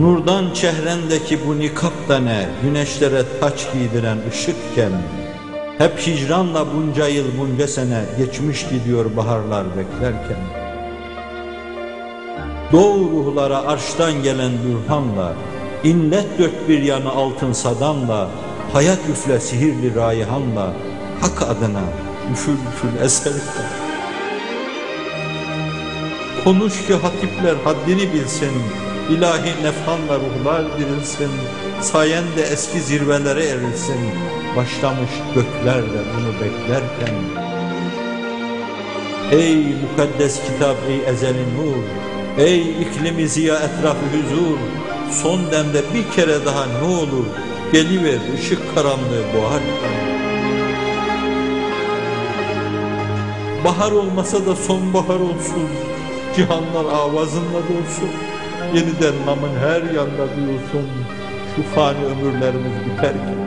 Nurdan çehrendeki bu nikap da ne, güneşlere taç giydiren ışıkken, hep hicranla bunca yıl bunca sene geçmiş gidiyor baharlar beklerken. Doğu ruhlara arştan gelen bürhanla, inlet dört bir yanı altın sadanla, hayat üfle sihirli rayhanla, hak adına üfül üfül eserler. Konuş ki hatipler haddini bilsin, ilahi nefhanla ruhlar dirilsin, sayende eski zirvelere erilsin, başlamış gökler de bunu beklerken. Ey mukaddes kitap, ey ezeli nur, ey iklimi ziya etrafı huzur, son demde bir kere daha ne olur, geliver ışık karanlığı boğarken. Bahar olmasa da sonbahar olsun, cihanlar avazınla dolsun, yeniden namın her yanda duyulsun, şu fani ömürlerimiz biterken.